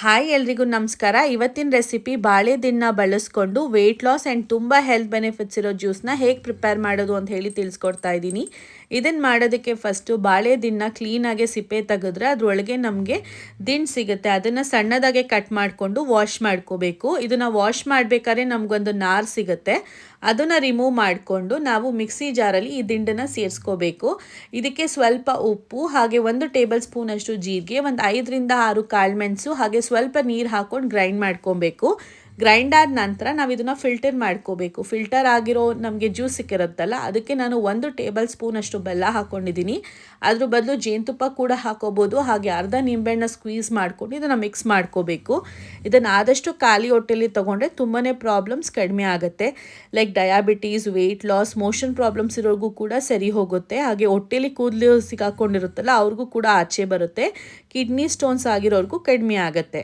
Hi ಎಲ್ರಿಗೂ ನಮಸ್ಕಾರ. ಇವತ್ತಿನ ರೆಸಿಪಿ ಬಾಳೆದಿನ್ನ ದಿನ ಬಳಸ್ಕೊಂಡು ವೆಯ್ಟ್ ಲಾಸ್ ಆ್ಯಂಡ್ ತುಂಬ ಹೆಲ್ತ್ ಬೆನಿಫಿಟ್ಸ್ ಇರೋ ಜ್ಯೂಸ್ನ ಹೇಗೆ ಪ್ರಿಪೇರ್ ಮಾಡೋದು ಅಂತ ಹೇಳಿ ತಿಳಿಸ್ಕೊಡ್ತಾ ಇದ್ದೀನಿ. ಇದನ್ನು ಮಾಡೋದಕ್ಕೆ ಫಸ್ಟು ಬಾಳೆದಿನ್ನ ಕ್ಲೀನಾಗೆ ಸಿಪ್ಪೆ ತೆಗೆದ್ರೆ ಅದರೊಳಗೆ ನಮಗೆ ದಿಂಡು ಸಿಗುತ್ತೆ. ಅದನ್ನು ಸಣ್ಣದಾಗೆ ಕಟ್ ಮಾಡಿಕೊಂಡು ವಾಶ್ ಮಾಡ್ಕೋಬೇಕು. ಇದನ್ನು ವಾಶ್ ಮಾಡಬೇಕಾದ್ರೆ ನಮಗೊಂದು ನಾರ್ ಸಿಗುತ್ತೆ. ಅದನ್ನು ರಿಮೂವ್ ಮಾಡಿಕೊಂಡು ನಾವು ಮಿಕ್ಸಿ ಜಾರಲ್ಲಿ ಈ ದಿಂಡನ್ನು ಸೇರಿಸ್ಕೋಬೇಕು. ಇದಕ್ಕೆ ಸ್ವಲ್ಪ ಉಪ್ಪು, ಹಾಗೆ ಒಂದು ಟೇಬಲ್ ಸ್ಪೂನಷ್ಟು ಜೀರಿಗೆ, ಒಂದು ಐದರಿಂದ ಆರು ಕಾಳುಮೆಣಸು ಹಾಗೆ ಸ್ವಲ್ಪ ನೀರು ಹಾಕ್ಕೊಂಡು ಗ್ರೈಂಡ್ ಮಾಡ್ಕೊಬೇಕು. ಗ್ರೈಂಡ್ ಆದ ನಂತರ ನಾವು ಇದನ್ನು ಫಿಲ್ಟರ್ ಮಾಡ್ಕೋಬೇಕು. ಫಿಲ್ಟರ್ ಆಗಿರೋ ನಮಗೆ ಜ್ಯೂಸ್ ಸಿಕ್ಕಿರುತ್ತಲ್ಲ, ಅದಕ್ಕೆ ನಾನು ಒಂದು ಟೇಬಲ್ ಸ್ಪೂನ್ ಅಷ್ಟು ಬೆಲ್ಲ ಹಾಕ್ಕೊಂಡಿದ್ದೀನಿ ಅದ್ರ ಬದಲು ಜೇನುತುಪ್ಪ ಕೂಡ ಹಾಕೋಬೋದು. ಹಾಗೆ ಅರ್ಧ ನಿಂಬೆಹಣ್ಣ ಸ್ಕ್ವೀಸ್ ಮಾಡ್ಕೊಂಡು ಇದನ್ನು ಮಿಕ್ಸ್ ಮಾಡ್ಕೋಬೇಕು. ಇದನ್ನು ಆದಷ್ಟು ಖಾಲಿ ಹೊಟ್ಟೆಲಿ ತೊಗೊಂಡ್ರೆ ತುಂಬಾ ಪ್ರಾಬ್ಲಮ್ಸ್ ಕಡಿಮೆ ಆಗುತ್ತೆ. Like diabetes weight loss motion problems ಇರೋರ್ಗೂ ಕೂಡ ಸರಿ ಹೋಗುತ್ತೆ. ಹಾಗೆ ಹೊಟ್ಟೆಲಿ ಕೂದಲು ಸಿಕ್ಕಾಕೊಂಡಿರುತ್ತಲ್ಲ, ಅವ್ರಿಗೂ ಕೂಡ ಆಚೆ ಬರುತ್ತೆ. ಕಿಡ್ನಿ ಸ್ಟೋನ್ಸ್ ಆಗಿರೋರ್ಗೂ ಕಡಿಮೆ ಆಗುತ್ತೆ.